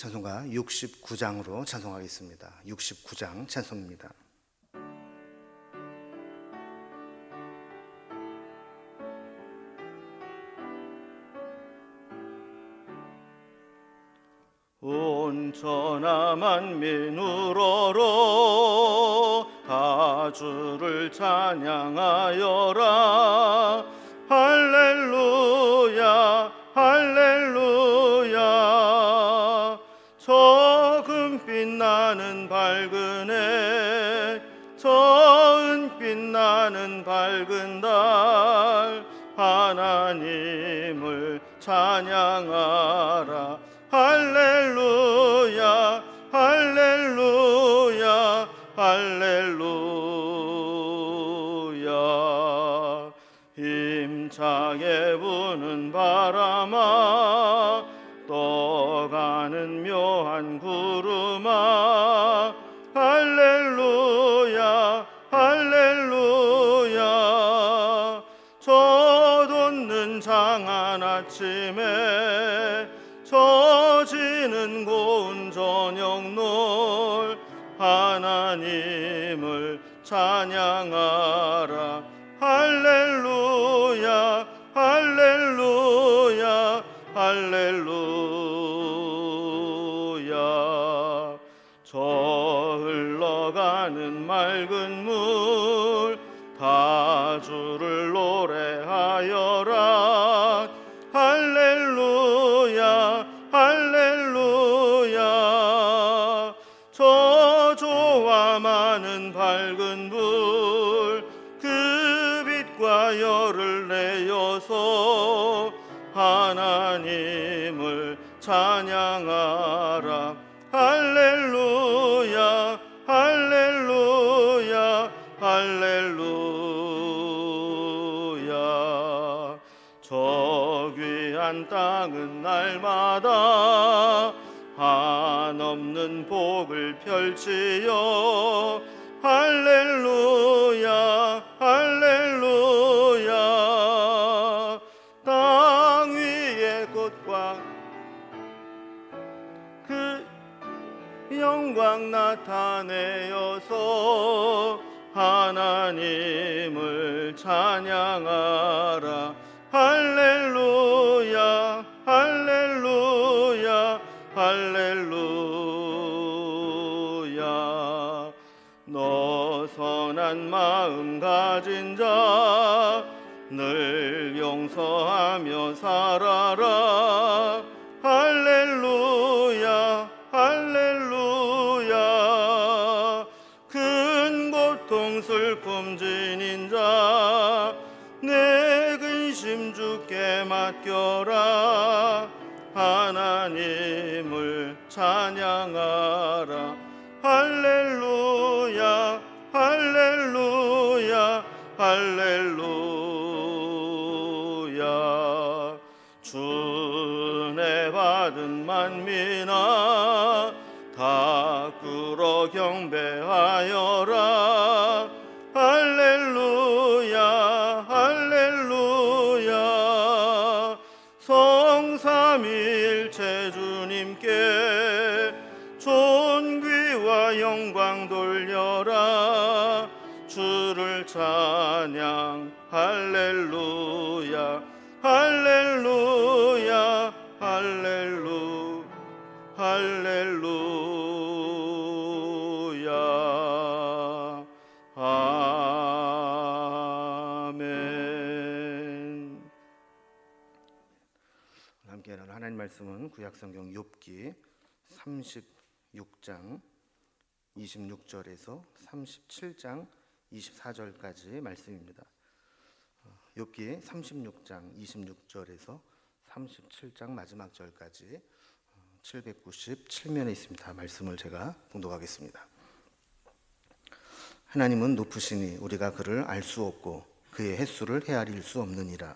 찬송가 69장으로 찬송하겠습니다. 69장 찬송입니다. 영광 나타내어서 하나님을 찬양하라. 할렐루야 할렐루야 할렐루야. 너 선한 마음 가진 자 늘 용서하며 살아라 할렐루야. 주내 받은 만민아 다 꿇어 경배하여라. 할렐루야 할렐루야. 성삼일체 주님께 존귀와 영광 돌려라. 주를 찬양 구약 성경 욥기 36장 26절에서 37장 24절까지 말씀입니다. 어, 욥기 36장 26절에서 37장 마지막 절까지 797면에 있습니다. 말씀을 제가 봉독하겠습니다. 하나님은 높으시니 우리가 그를 알 수 없고 그의 횟수를 헤아릴 수 없느니라.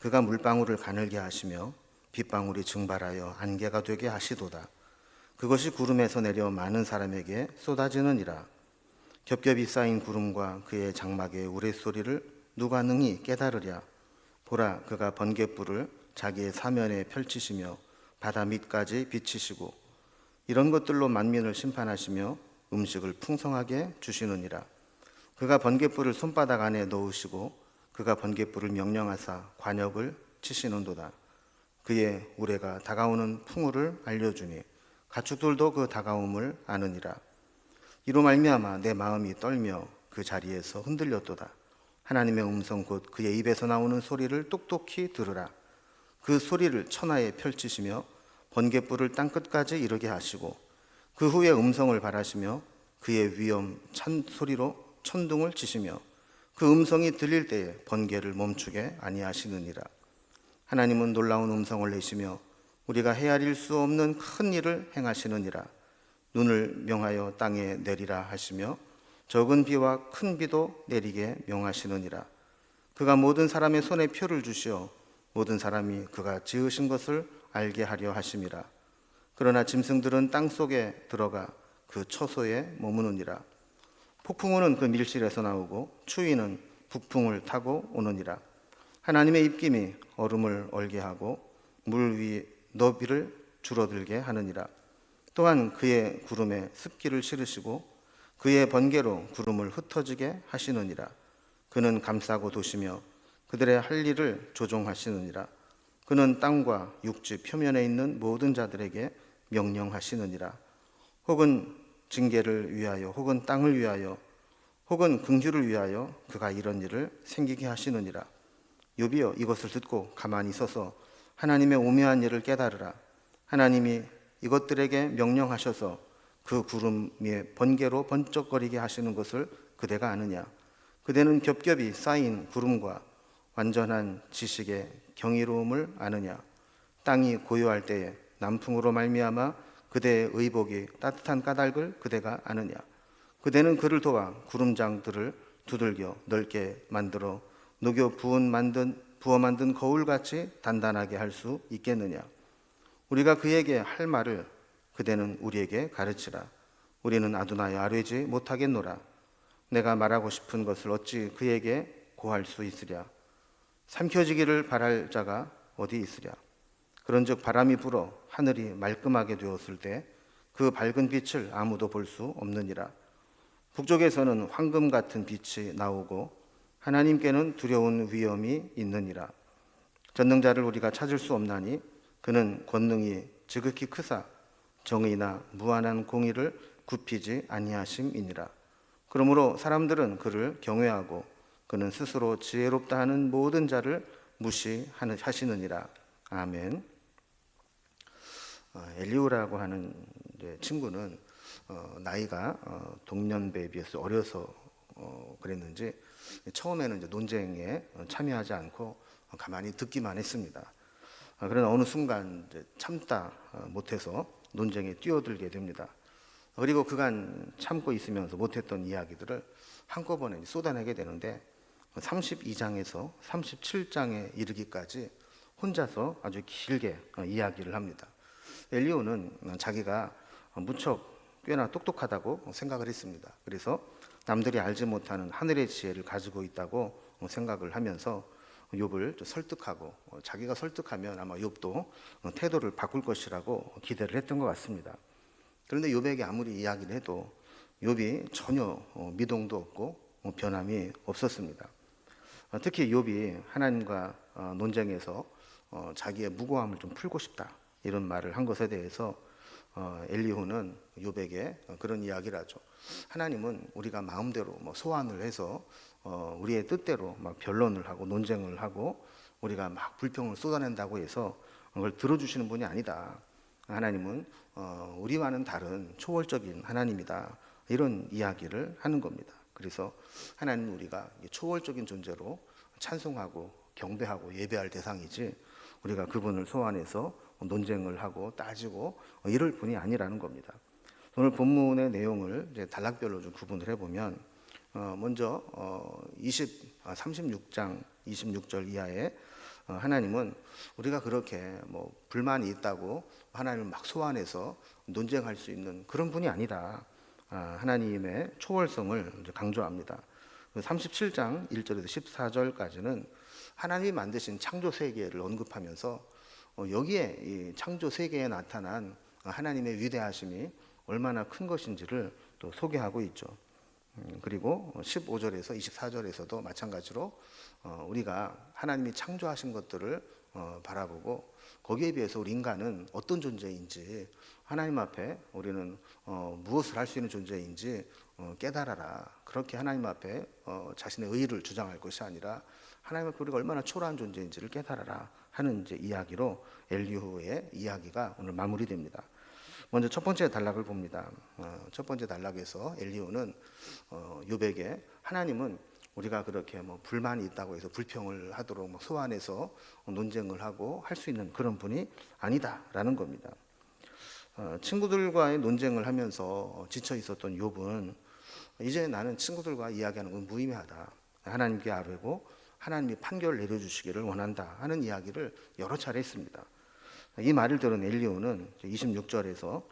그가 물방울을 가늘게 하시며 빗방울이 증발하여 안개가 되게 하시도다. 그것이 구름에서 내려 많은 사람에게 쏟아지느니라. 겹겹이 쌓인 구름과 그의 장막의 우레소리를 누가 능히 깨달으랴. 보라 그가 번갯불을 자기의 사면에 펼치시며 바다 밑까지 비치시고 이런 것들로 만민을 심판하시며 음식을 풍성하게 주시느니라. 그가 번개불을 손바닥 안에 넣으시고 그가 번개불을 명령하사 관역을 치시는도다. 그의 우레가 다가오는 풍우를 알려주니 가축들도 그 다가옴을 아느니라. 이로 말미암아 내 마음이 떨며 그 자리에서 흔들렸도다. 하나님의 음성 곧 그의 입에서 나오는 소리를 똑똑히 들으라. 그 소리를 천하에 펼치시며 번개불을 땅 끝까지 이르게 하시고 그 후에 음성을 바라시며 그의 위엄 찬 소리로 천둥을 치시며 그 음성이 들릴 때에 번개를 멈추게 아니하시느니라. 하나님은 놀라운 음성을 내시며 우리가 헤아릴 수 없는 큰 일을 행하시느니라. 눈을 명하여 땅에 내리라 하시며 적은 비와 큰 비도 내리게 명하시느니라. 그가 모든 사람의 손에 표를 주시어 모든 사람이 그가 지으신 것을 알게 하려 하심이라. 그러나 짐승들은 땅 속에 들어가 그 처소에 머무느니라. 폭풍우는 그 밀실에서 나오고 추위는 북풍을 타고 오느니라. 하나님의 입김이 얼음을 얼게 하고 물 위 너비를 줄어들게 하느니라. 또한 그의 구름에 습기를 실으시고 그의 번개로 구름을 흩어지게 하시느니라. 그는 감싸고 도시며 그들의 할 일을 조종하시느니라. 그는 땅과 육지 표면에 있는 모든 자들에게 명령하시느니라. 혹은 징계를 위하여 혹은 땅을 위하여 혹은 긍휼을 위하여 그가 이런 일을 생기게 하시느니라. 요비여 이것을 듣고 가만히 서서 하나님의 오묘한 일을 깨달으라. 하나님이 이것들에게 명령하셔서 그 구름 위에 번개로 번쩍거리게 하시는 것을 그대가 아느냐? 그대는 겹겹이 쌓인 구름과 완전한 지식의 경이로움을 아느냐? 땅이 고요할 때에 남풍으로 말미암아 그대의 의복이 따뜻한 까닭을 그대가 아느냐? 그대는 그를 도와 구름장들을 두들겨 넓게 만들어 녹여 부은 만든 부어 만든 거울같이 단단하게 할 수 있겠느냐? 우리가 그에게 할 말을 그대는 우리에게 가르치라. 우리는 아두나여 아뢰지 못하겠노라. 내가 말하고 싶은 것을 어찌 그에게 고할 수 있으랴? 삼켜지기를 바랄 자가 어디 있으랴? 그런즉 바람이 불어 하늘이 말끔하게 되었을 때 그 밝은 빛을 아무도 볼 수 없느니라. 북쪽에서는 황금 같은 빛이 나오고 하나님께는 두려운 위험이 있느니라. 전능자를 우리가 찾을 수 없나니 그는 권능이 지극히 크사 정의나 무한한 공의를 굽히지 아니하심이니라. 그러므로 사람들은 그를 경외하고 그는 스스로 지혜롭다 하는 모든 자를 무시하시느니라. 아멘. 어, 엘리우라고 하는 친구는 어, 나이가 어, 동년배에 비해서 어려서 어, 그랬는지 처음에는 이제 논쟁에 어, 참여하지 않고 어, 가만히 듣기만 했습니다. 어, 그러나 어느 순간 참다 어, 못해서 논쟁에 뛰어들게 됩니다. 그리고 그간 참고 있으면서 못했던 이야기들을 한꺼번에 쏟아내게 되는데 32장에서 37장에 이르기까지 혼자서 아주 길게 어, 이야기를 합니다. 엘리오는 자기가 무척 꽤나 똑똑하다고 생각을 했습니다. 그래서 남들이 알지 못하는 하늘의 지혜를 가지고 있다고 생각을 하면서 욥을 좀 설득하고 어, 자기가 설득하면 아마 욥도 어, 태도를 바꿀 것이라고 기대를 했던 것 같습니다. 그런데 욥에게 아무리 이야기를 해도 욥이 전혀 어, 미동도 없고 어, 변함이 없었습니다. 어, 특히 욥이 하나님과 어, 논쟁에서 어, 자기의 무고함을 좀 풀고 싶다 이런 말을 한 것에 대해서 어, 엘리후는 욥에게 어, 그런 이야기를 하죠. 하나님은 우리가 마음대로 뭐 소환을 해서 어, 우리의 뜻대로 막 변론을 하고 논쟁을 하고 우리가 막 불평을 쏟아낸다고 해서 그걸 들어주시는 분이 아니다. 하나님은 어, 우리와는 다른 초월적인 하나님이다. 이런 이야기를 하는 겁니다. 그래서 하나님은 우리가 초월적인 존재로 찬송하고 경배하고 예배할 대상이지 우리가 그분을 소환해서 논쟁을 하고 따지고 이럴 분이 아니라는 겁니다. 오늘 본문의 내용을 이제 단락별로 좀 구분을 해보면 어, 먼저 어, 20, 아, 36장 26절 이하에 어, 하나님은 우리가 그렇게 뭐 불만이 있다고 하나님을 막 소환해서 논쟁할 수 있는 그런 분이 아니다. 아, 하나님의 초월성을 강조합니다. 37장 1절에서 14절까지는 하나님이 만드신 창조 세계를 언급하면서 어, 여기에 이 창조 세계에 나타난 하나님의 위대하심이 얼마나 큰 것인지를 또 소개하고 있죠. 음, 그리고 15절에서 24절에서도 마찬가지로 어, 우리가 하나님이 창조하신 것들을 어, 바라보고 거기에 비해서 우리 인간은 어떤 존재인지 하나님 앞에 우리는 어, 무엇을 할 수 있는 존재인지 어, 깨달아라. 그렇게 하나님 앞에 어, 자신의 의를 주장할 것이 아니라 하나님 앞에 우리가 얼마나 초라한 존재인지를 깨달아라 하는 이제 이야기로 엘리후의 이야기가 오늘 마무리됩니다. 먼저 첫 번째 단락을 봅니다. 어, 첫 번째 단락에서 엘리후는 어, 요백에 하나님은 우리가 그렇게 뭐 불만이 있다고 해서 불평을 하도록 막 소환해서 논쟁을 하고 할 수 있는 그런 분이 아니다라는 겁니다. 어, 친구들과의 논쟁을 하면서 지쳐 있었던 욥은 이제 나는 친구들과 이야기하는 건 무의미하다. 하나님께 아뢰고 하나님이 판결을 내려주시기를 원한다 하는 이야기를 여러 차례 했습니다. 이 말을 들은 엘리오는 26절에서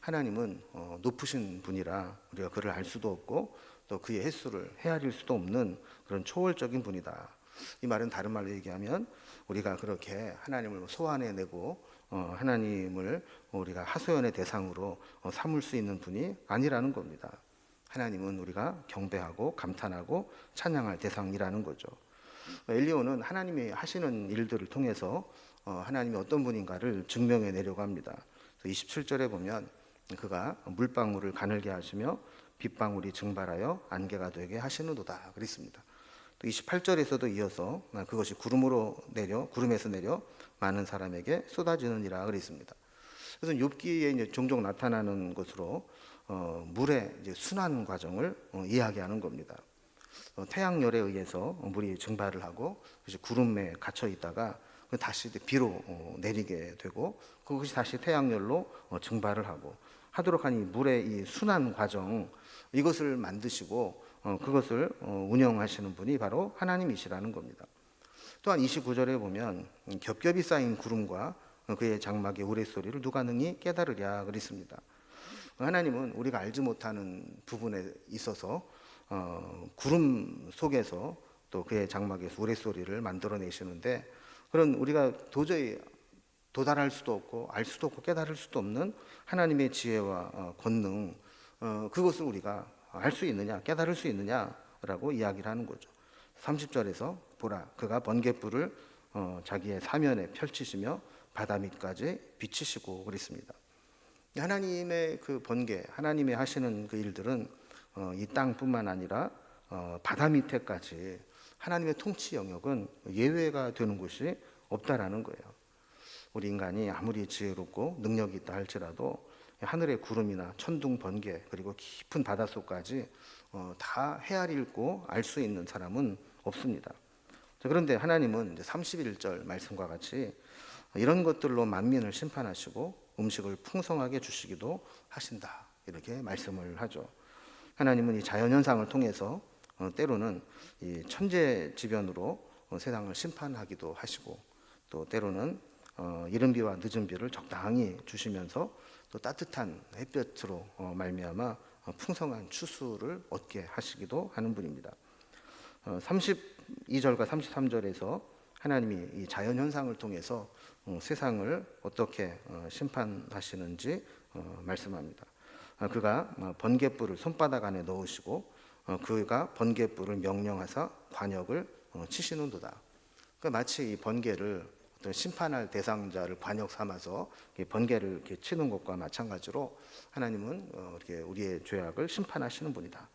하나님은 어, 높으신 분이라 우리가 그를 알 수도 없고 또 그의 횟수를 헤아릴 수도 없는 그런 초월적인 분이다. 이 말은 다른 말로 얘기하면 우리가 그렇게 하나님을 소환해내고 어, 하나님을 우리가 하소연의 대상으로 어, 삼을 수 있는 분이 아니라는 겁니다. 하나님은 우리가 경배하고 감탄하고 찬양할 대상이라는 거죠. 엘리오는 하나님이 하시는 일들을 통해서 어, 하나님이 어떤 분인가를 증명해 내려고 합니다. 27절에 보면 그가 물방울을 가늘게 하시며 빗방울이 증발하여 안개가 되게 하시는도다 그랬습니다. 또 28절에서도 이어서 그것이 구름으로 내려 구름에서 내려 많은 사람에게 쏟아지느니라 그랬습니다. 그래서 욥기에 종종 나타나는 것으로 어, 물의 순환 과정을 어, 이야기하는 겁니다. 어, 태양열에 의해서 물이 증발을 하고 구름에 갇혀 있다가 다시 이제 비로 어, 내리게 되고 그것이 다시 태양열로 어, 증발을 하고 하도록 하니 물의 이 순환 과정 이것을 만드시고 어, 그것을 어, 운영하시는 분이 바로 하나님이시라는 겁니다. 또한 29절에 보면 음, 겹겹이 쌓인 구름과 그의 장막의 우레소리를 누가 능히 깨달으랴 그랬습니다. 하나님은 우리가 알지 못하는 부분에 있어서 어, 구름 속에서 또 그의 장막에서 우레소리를 만들어내시는데 그런 우리가 도저히 도달할 수도 없고 알 수도 없고 깨달을 수도 없는 하나님의 지혜와 어, 권능 어, 그것을 우리가 알 수 있느냐 깨달을 수 있느냐라고 이야기를 하는 거죠. 30절에서 보라 그가 번개불을 어, 자기의 사면에 펼치시며 바다 밑까지 비치시고 그랬습니다. 하나님의 그 번개 하나님의 하시는 그 일들은 어, 이 땅뿐만 아니라 어, 바다 밑에까지 하나님의 통치 영역은 예외가 되는 곳이 없다라는 거예요. 우리 인간이 아무리 지혜롭고 능력이 있다 할지라도 하늘의 구름이나 천둥 번개 그리고 깊은 바닷속까지 어, 다 헤아리고 알 수 있는 사람은 없습니다. 자, 그런데 하나님은 이제 31절 말씀과 같이 이런 것들로 만민을 심판하시고 음식을 풍성하게 주시기도 하신다. 이렇게 말씀을 하죠. 하나님은 이 자연 현상을 통해서 어, 때로는 이 천재지변으로 어, 세상을 심판하기도 하시고 또 때로는 어, 이른 비와 늦은 비를 적당히 주시면서 또 따뜻한 햇볕으로 어, 말미암아 어, 풍성한 추수를 얻게 하시기도 하는 분입니다. 어, 32절과 33절에서 하나님이 이 자연 현상을 통해서 어, 세상을 어떻게 어, 심판하시는지 어, 말씀합니다. 어, 그가 어, 번개불을 손바닥 안에 넣으시고 어, 그가 번개불을 명령하사 관역을 어, 치시는도다. 그 마치 이 번개를 어떤 심판할 대상자를 관역 삼아서 이 번개를 이렇게 치는 것과 마찬가지로 하나님은 어, 이렇게 우리의 죄악을 심판하시는 분이다.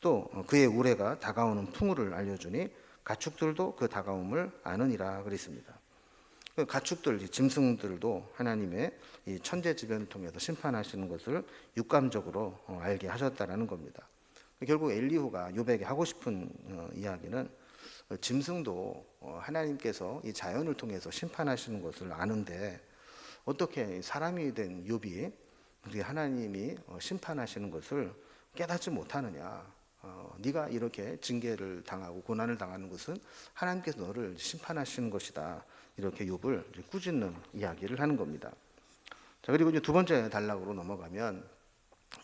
또 어, 그의 우레가 다가오는 풍우를 알려주니 가축들도 그 다가옴을 아느니라 그랬습니다. 그 가축들, 이 짐승들도 하나님의 이 천재지변을 통해서 심판하시는 것을 육감적으로 어, 알게 하셨다라는 겁니다. 결국 엘리후가 요백에 하고 싶은 어, 이야기는 어, 짐승도 어, 하나님께서 이 자연을 통해서 심판하시는 것을 아는데 어떻게 사람이 된 욥이 우리 하나님이 어, 심판하시는 것을 깨닫지 못하느냐? 어, 네가 이렇게 징계를 당하고 고난을 당하는 것은 하나님께서 너를 심판하시는 것이다. 이렇게 욥을 꾸짖는 이야기를 하는 겁니다. 자 그리고 이제 두 번째 단락으로 넘어가면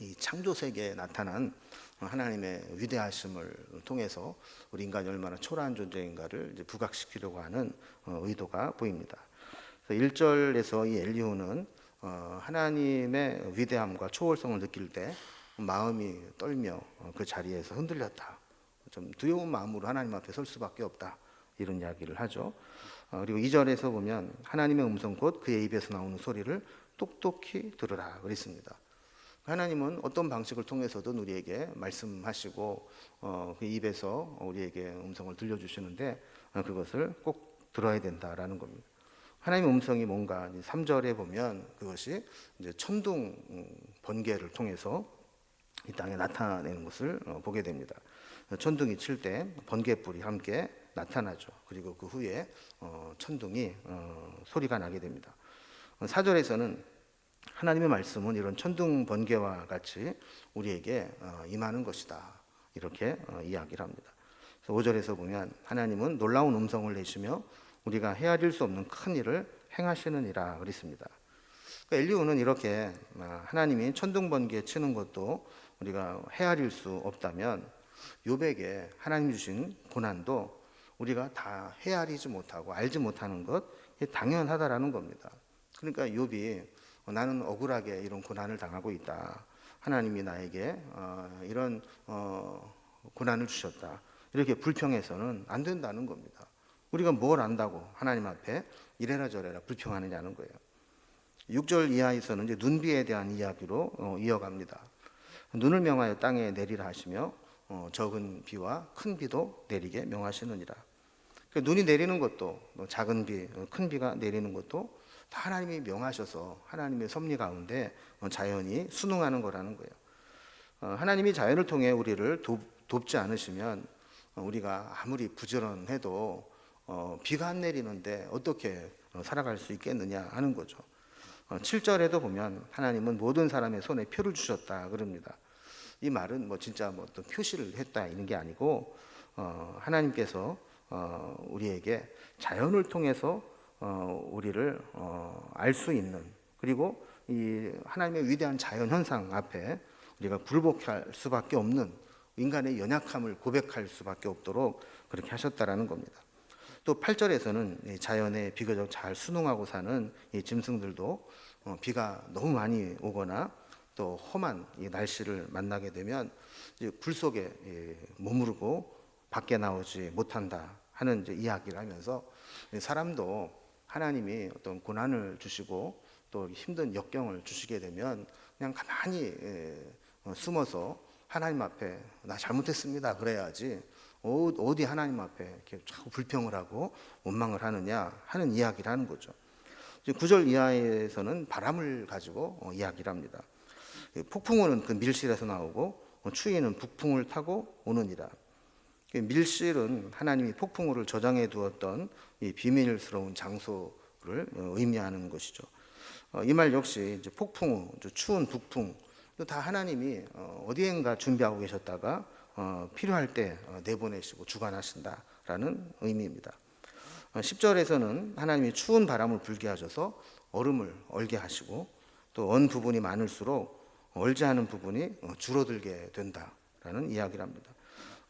이 창조 세계에 나타난 하나님의 위대하심을 통해서 우리 인간이 얼마나 초라한 존재인가를 이제 부각시키려고 하는 어, 의도가 보입니다. 그래서 1절에서 이 엘리후는 어, 하나님의 위대함과 초월성을 느낄 때 마음이 떨며 어, 그 자리에서 흔들렸다. 좀 두려운 마음으로 하나님 앞에 설 수밖에 없다. 이런 이야기를 하죠. 어, 그리고 2절에서 보면 하나님의 음성 곧 그의 입에서 나오는 소리를 똑똑히 들으라 그랬습니다. 하나님은 어떤 방식을 통해서든 우리에게 말씀하시고 어, 그 입에서 우리에게 음성을 들려주시는데 어, 그것을 꼭 들어야 된다라는 겁니다. 하나님의 음성이 뭔가 3절에 보면 그것이 이제 천둥 음, 번개를 통해서 이 땅에 나타내는 것을 어, 보게 됩니다. 천둥이 칠 때 번개불이 함께 나타나죠. 그리고 그 후에 어, 천둥이 어, 소리가 나게 됩니다. 4절에서는 하나님의 말씀은 이런 천둥 번개와 같이 우리에게 어, 임하는 것이다. 이렇게 어, 이야기를 합니다. 그래서 5절에서 보면 하나님은 놀라운 음성을 내시며 우리가 헤아릴 수 없는 큰 일을 행하시느니라 그랬습니다. 그러니까 엘리후는 이렇게 아, 하나님이 천둥 번개 치는 것도 우리가 헤아릴 수 없다면 요백에 하나님 주신 고난도 우리가 다 헤아리지 못하고 알지 못하는 것 당연하다라는 겁니다. 그러니까 욥이 어, 나는 억울하게 이런 고난을 당하고 있다. 하나님이 나에게 어, 이런 어, 고난을 주셨다. 이렇게 불평해서는 안 된다는 겁니다. 우리가 뭘 안다고 하나님 앞에 이래라 저래라 불평하느냐는 거예요. 6절 이하에서는 이제 눈비에 대한 이야기로 어, 이어갑니다. 눈을 명하여 땅에 내리라 하시며 어, 적은 비와 큰 비도 내리게 명하시느니라. 그 눈이 내리는 것도 뭐 작은 비, 어, 큰 비가 내리는 것도 다 하나님이 명하셔서 하나님의 섭리 가운데 어, 자연이 순응하는 거라는 거예요. 어, 하나님이 자연을 통해 우리를 돕, 돕지 않으시면 어, 우리가 아무리 부지런해도 어, 비가 안 내리는데 어떻게 어, 살아갈 수 있겠느냐 하는 거죠. 어, 7절에도 보면 하나님은 모든 사람의 손에 표를 주셨다 그럽니다. 이 말은 뭐 진짜 뭐 어떤 표시를 했다 이런 게 아니고 어, 하나님께서 어, 우리에게 자연을 통해서 어, 우리를 어, 알수 있는 그리고 이 하나님의 위대한 자연 현상 앞에 우리가 굴복할 수밖에 없는 인간의 연약함을 고백할 수밖에 없도록 그렇게 하셨다라는 겁니다. 또 8절에서는 자연에 비교적 잘 순응하고 사는 이 짐승들도 어, 비가 너무 많이 오거나 또 험한 이 날씨를 만나게 되면 굴 속에 예, 머무르고 밖에 나오지 못한다 하는 이야기를 하면서 사람도 하나님이 어떤 고난을 주시고 또 힘든 역경을 주시게 되면 그냥 가만히 예, 어, 숨어서 하나님 앞에 나 잘못했습니다 그래야지 어- 어디 하나님 앞에 이렇게 자꾸 불평을 하고 원망을 하느냐 하는 이야기를 하는 거죠. 9절 이하에서는 바람을 가지고 어, 이야기를 합니다. 이 폭풍우는 그 밀실에서 나오고 어, 추위는 북풍을 타고 오느니라. 그 밀실은 하나님이 폭풍우를 저장해 두었던 이 비밀스러운 장소를 어, 의미하는 것이죠. 어, 이말 역시 폭풍우, 추운 북풍, 다 하나님이 어, 어디엔가 준비하고 계셨다가 어, 필요할 때 어, 내보내시고 주관하신다라는 의미입니다. 어, 10절에서는 하나님이 추운 바람을 불게 하셔서 얼음을 얼게 하시고 또 언 부분이 많을수록 얼지 않은 부분이 어, 줄어들게 된다라는 이야기를 합니다.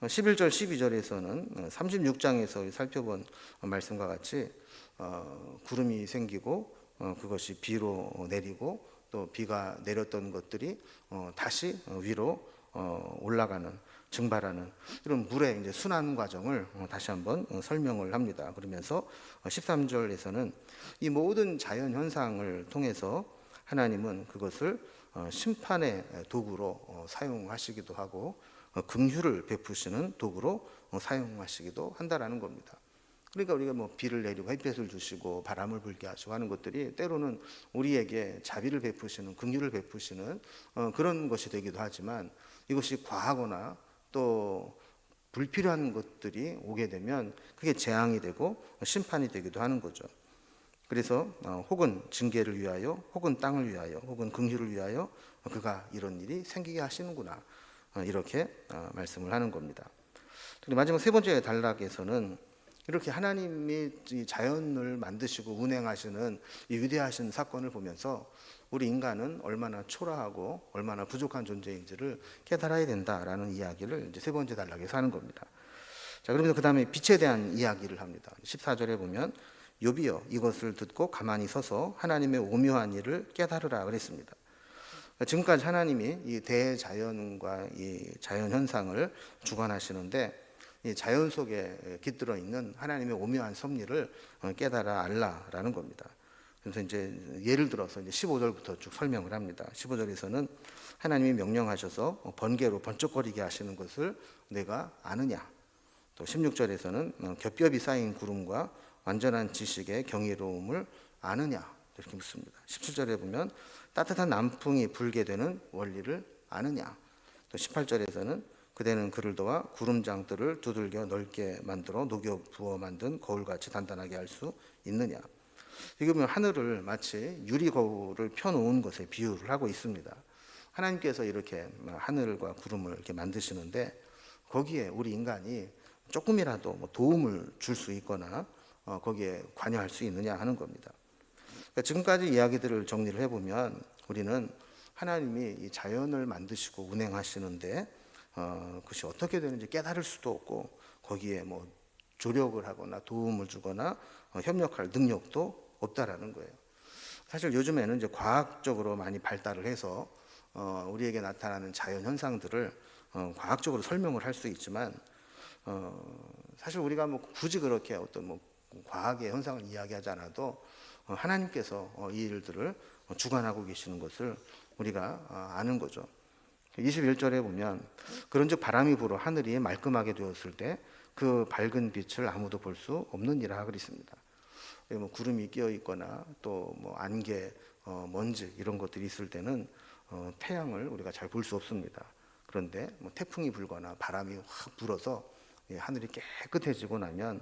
어, 11절 12절에서는 36장에서 살펴본 말씀과 같이 어, 구름이 생기고 어, 그것이 비로 내리고 또 비가 내렸던 것들이 어, 다시 어, 위로 어, 올라가는 증발하는 이런 물의 이제 순환 과정을 어, 다시 한번 어, 설명을 합니다. 그러면서 어, 13절에서는 이 모든 자연 현상을 통해서 하나님은 그것을 어, 심판의 도구로 어, 사용하시기도 하고 어, 긍휼을 베푸시는 도구로 어, 사용하시기도 한다라는 겁니다. 그러니까 우리가 뭐 비를 내리고 햇볕을 주시고 바람을 불게 하시고 하는 것들이 때로는 우리에게 자비를 베푸시는 긍휼을 베푸시는 어, 그런 것이 되기도 하지만 이것이 과하거나 또 불필요한 것들이 오게 되면 그게 재앙이 되고 심판이 되기도 하는 거죠. 그래서 어, 혹은 징계를 위하여, 혹은 땅을 위하여, 혹은 긍휼을 위하여 그가 이런 일이 생기게 하시는구나 어, 이렇게 어, 말씀을 하는 겁니다. 마지막 세 번째 단락에서는 이렇게 하나님이 이 자연을 만드시고 운행하시는 이 위대하신 사건을 보면서 우리 인간은 얼마나 초라하고 얼마나 부족한 존재인지를 깨달아야 된다라는 이야기를 이제 세 번째 단락에서 하는 겁니다. 자, 그러면서 그 다음에 빛에 대한 이야기를 합니다. 14절에 보면 요비여 이것을 듣고 가만히 서서 하나님의 오묘한 일을 깨달으라 그랬습니다. 지금까지 하나님이 이 대자연과 이 자연 현상을 주관하시는데 이 자연 속에 깃들어 있는 하나님의 오묘한 섭리를 어, 깨달아 알라라는 겁니다. 그래서 이제 예를 들어서 이제 15절부터 쭉 설명을 합니다. 15절에서는 하나님이 명령하셔서 번개로 번쩍거리게 하시는 것을 내가 아느냐. 또 16절에서는 어, 겹겹이 쌓인 구름과 완전한 지식의 경이로움을 아느냐. 이렇게 묻습니다. 17절에 보면 따뜻한 남풍이 불게 되는 원리를 아느냐. 또 18절에서는 그대는 그를 도와 구름장들을 두들겨 넓게 만들어 녹여 부어 만든 거울같이 단단하게 할 수 있느냐. 보면 하늘을 마치 유리 거울을 펴놓은 것에 비유를 하고 있습니다. 하나님께서 이렇게 하늘과 구름을 이렇게 만드시는데 거기에 우리 인간이 조금이라도 뭐 도움을 줄 수 있거나 어, 거기에 관여할 수 있느냐 하는 겁니다. 그러니까 지금까지 이야기들을 정리를 해보면 우리는 하나님이 이 자연을 만드시고 운행하시는데 어, 그것이 어떻게 되는지 깨달을 수도 없고 거기에 뭐 조력을 하거나 도움을 주거나 어, 협력할 능력도 없다라는 거예요. 사실 요즘에는 이제 과학적으로 많이 발달을 해서 어, 우리에게 나타나는 자연 현상들을 어, 과학적으로 설명을 할 수 있지만 어, 사실 우리가 뭐 굳이 그렇게 어떤 뭐 과학의 현상을 이야기하지 않아도 어, 하나님께서 어, 이 일들을 어, 주관하고 계시는 것을 우리가 어, 아는 거죠. 21절에 보면 그런즉 바람이 불어 하늘이 말끔하게 되었을 때 그 밝은 빛을 아무도 볼 수 없느니라 그랬습니다. 뭐 구름이 끼어 있거나 또 뭐 안개, 어, 먼지 이런 것들이 있을 때는 어, 태양을 우리가 잘 볼 수 없습니다. 그런데 뭐 태풍이 불거나 바람이 확 불어서 예, 하늘이 깨끗해지고 나면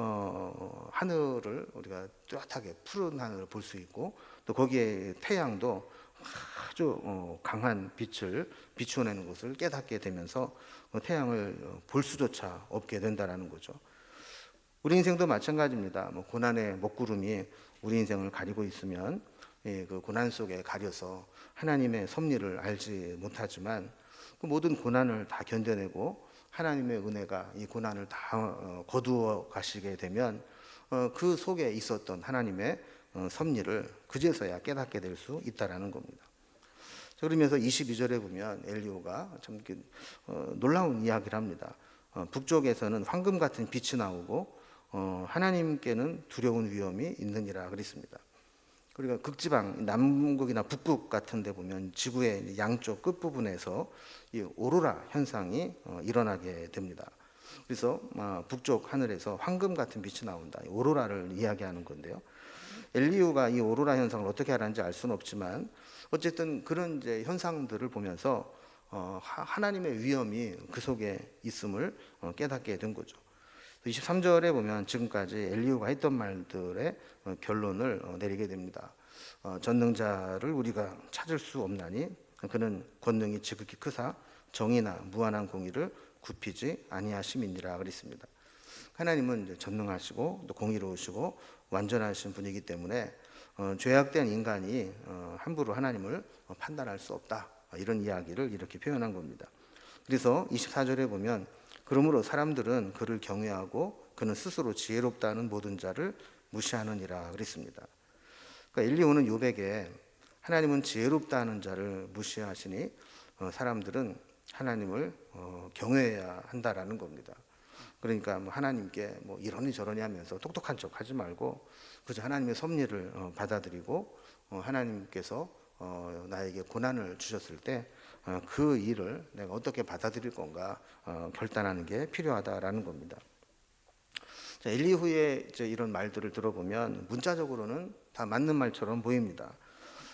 어, 하늘을 우리가 뚜렷하게 푸른 하늘을 볼 수 있고 또 거기에 태양도 아주 어, 강한 빛을 비추어내는 것을 깨닫게 되면서 어, 태양을 어, 볼 수조차 없게 된다라는 거죠. 우리 인생도 마찬가지입니다. 뭐 고난의 먹구름이 우리 인생을 가리고 있으면 예, 그 고난 속에 가려서 하나님의 섭리를 알지 못하지만 그 모든 고난을 다 견뎌내고 하나님의 은혜가 이 고난을 다 어, 거두어 가시게 되면 어, 그 속에 있었던 하나님의 어, 섭리를 그제서야 깨닫게 될 수 있다라는 겁니다. 자, 그러면서 22절에 보면 엘리오가 참 놀라운 이야기를 합니다. 어, 북쪽에서는 황금 같은 빛이 나오고 어, 하나님께는 두려운 위험이 있느니라 그랬습니다. 그리고 극지방 남극이나 북극 같은 데 보면 지구의 양쪽 끝부분에서 이 오로라 현상이 어, 일어나게 됩니다. 그래서 어, 북쪽 하늘에서 황금 같은 빛이 나온다. 이 오로라를 이야기하는 건데요. 엘리우가 이 오로라 현상을 어떻게 알았는지 알 수는 없지만 어쨌든 그런 이제 현상들을 보면서 어, 하- 하나님의 위엄이 그 속에 있음을 어, 깨닫게 된 거죠. 23절에 보면 지금까지 엘리우가 했던 말들의 어, 결론을 어, 내리게 됩니다. 어, 전능자를 우리가 찾을 수 없나니 그는 권능이 지극히 크사 정의나 무한한 공의를 굽히지 아니하심이니라 그랬습니다. 하나님은 전능하시고 또 공의로우시고 완전하신 분이기 때문에 어, 죄악된 인간이 어, 함부로 하나님을 어, 판단할 수 없다 어, 이런 이야기를 이렇게 표현한 겁니다. 그래서 24절에 보면 그러므로 사람들은 그를 경외하고 그는 스스로 지혜롭다는 모든 자를 무시하느니라 그랬습니다. 그러니까 엘리오는 요백에 하나님은 지혜롭다는 자를 무시하시니 어, 사람들은 하나님을 어, 경외해야 한다라는 겁니다. 그러니까 뭐 하나님께 뭐 이러니 저러니 하면서 똑똑한 척 하지 말고 그저 하나님의 섭리를 어, 받아들이고 어, 하나님께서 어, 나에게 고난을 주셨을 때 그 일을 내가 어떻게 받아들일 건가 어, 결단하는 게 필요하다라는 겁니다. 자, 엘리후의 이제 이런 말들을 들어보면 문자적으로는 다 맞는 말처럼 보입니다.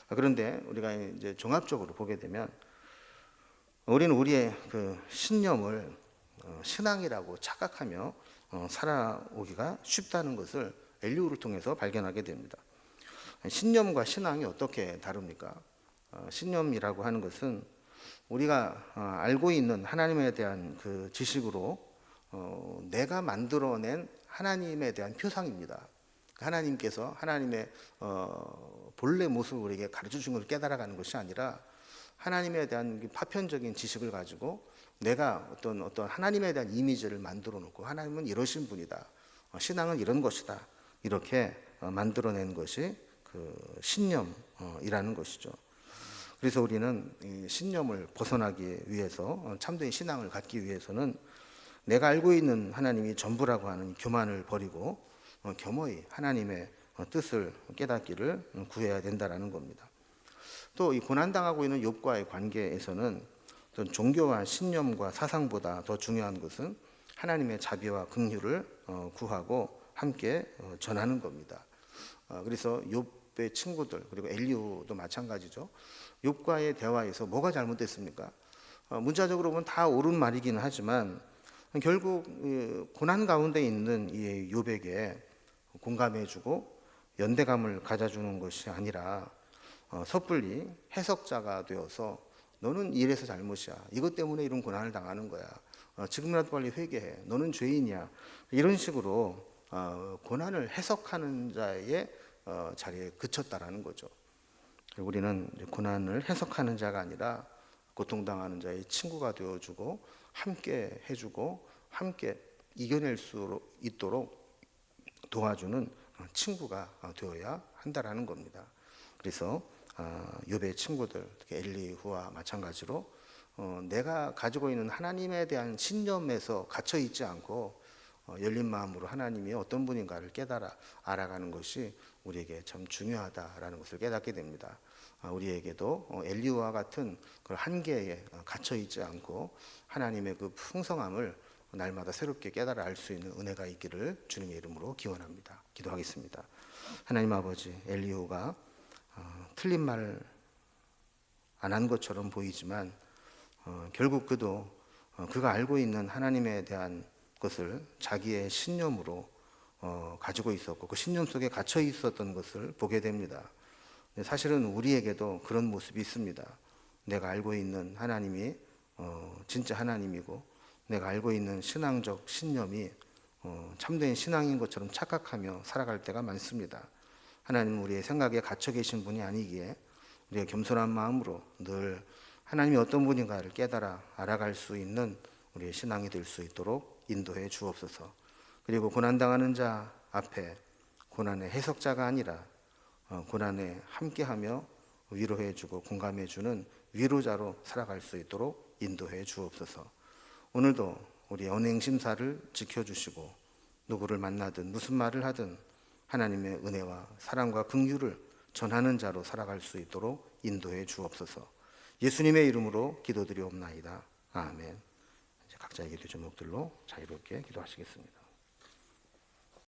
아, 그런데 우리가 이제 종합적으로 보게 되면 우리는 우리의 그 신념을 어, 신앙이라고 착각하며 어, 살아오기가 쉽다는 것을 엘리후를 통해서 발견하게 됩니다. 신념과 신앙이 어떻게 다릅니까? 어, 신념이라고 하는 것은 우리가 어, 알고 있는 하나님에 대한 그 지식으로 어, 내가 만들어낸 하나님에 대한 표상입니다. 하나님께서 하나님의 어, 본래 모습을 우리에게 가르쳐 준걸 깨달아가는 것이 아니라 하나님에 대한 그 파편적인 지식을 가지고 내가 어떤 어떤 하나님에 대한 이미지를 만들어 놓고 하나님은 이러신 분이다. 어, 신앙은 이런 것이다. 이렇게 어, 만들어낸 것이 그 신념이라는 것이죠. 그래서 우리는 이 신념을 벗어나기 위해서 어, 참된 신앙을 갖기 위해서는 내가 알고 있는 하나님이 전부라고 하는 교만을 버리고 어, 겸허히 하나님의 어, 뜻을 깨닫기를 구해야 된다라는 겁니다. 또 이 고난 당하고 있는 욥과의 관계에서는 어떤 종교와 신념과 사상보다 더 중요한 것은 하나님의 자비와 긍휼을 어, 구하고 함께 어, 전하는 겁니다. 어, 그래서 욥의 친구들 그리고 엘리후도 마찬가지죠. 욥과의 대화에서 뭐가 잘못됐습니까? 어, 문자적으로 보면 다 옳은 말이기는 하지만 결국 이 고난 가운데 있는 이 욥에게 공감해주고 연대감을 가져주는 것이 아니라 어, 섣불리 해석자가 되어서 너는 이래서 잘못이야. 이것 때문에 이런 고난을 당하는 거야. 어, 지금이라도 빨리 회개해. 너는 죄인이야. 이런 식으로 어, 고난을 해석하는 자의 어, 자리에 그쳤다라는 거죠. 우리는 고난을 해석하는 자가 아니라 고통당하는 자의 친구가 되어주고 함께 해주고 함께 이겨낼 수 있도록 도와주는 친구가 되어야 한다라는 겁니다. 그래서 아, 욥의 친구들, 엘리후와 마찬가지로 어, 내가 가지고 있는 하나님에 대한 신념에서 갇혀 있지 않고 어, 열린 마음으로 하나님이 어떤 분인가를 깨달아 알아가는 것이 우리에게 참 중요하다라는 것을 깨닫게 됩니다. 아, 우리에게도 어, 엘리우와 같은 그 한계에 어, 갇혀 있지 않고 하나님의 그 풍성함을 날마다 새롭게 깨달아 알 수 있는 은혜가 있기를 주님의 이름으로 기원합니다. 기도하겠습니다. 하나님 아버지 엘리우가 어, 틀린 말 안 한 것처럼 보이지만 어, 결국 그도 어, 그가 알고 있는 하나님에 대한 것을 자기의 신념으로 어, 가지고 있었고 그 신념 속에 갇혀 있었던 것을 보게 됩니다. 사실은 우리에게도 그런 모습이 있습니다. 내가 알고 있는 하나님이 어, 진짜 하나님이고 내가 알고 있는 신앙적 신념이 어, 참된 신앙인 것처럼 착각하며 살아갈 때가 많습니다. 하나님은 우리의 생각에 갇혀 계신 분이 아니기에 우리가 겸손한 마음으로 늘 하나님이 어떤 분인가를 깨달아 알아갈 수 있는 우리의 신앙이 될 수 있도록 인도해 주옵소서. 그리고 고난당하는 자 앞에 고난의 해석자가 아니라 어, 고난에 함께하며 위로해 주고 공감해 주는 위로자로 살아갈 수 있도록 인도해 주옵소서. 오늘도 우리 언행 심사를 지켜 주시고 누구를 만나든 무슨 말을 하든 하나님의 은혜와 사랑과 긍휼을 전하는 자로 살아갈 수 있도록 인도해 주옵소서. 예수님의 이름으로 기도드리옵나이다. 아멘. 이제 각자의 기도 제목들로 자유롭게 기도하시겠습니다.